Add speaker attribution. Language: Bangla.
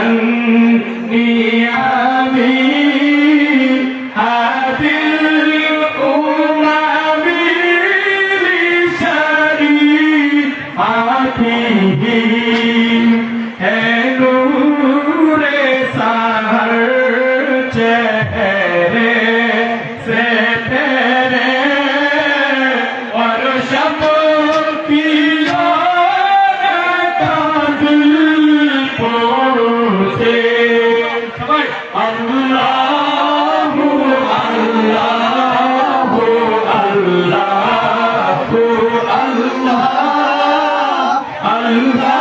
Speaker 1: عني أبي هذه الأمم لشريعته نور سهر چهر Hallelujah.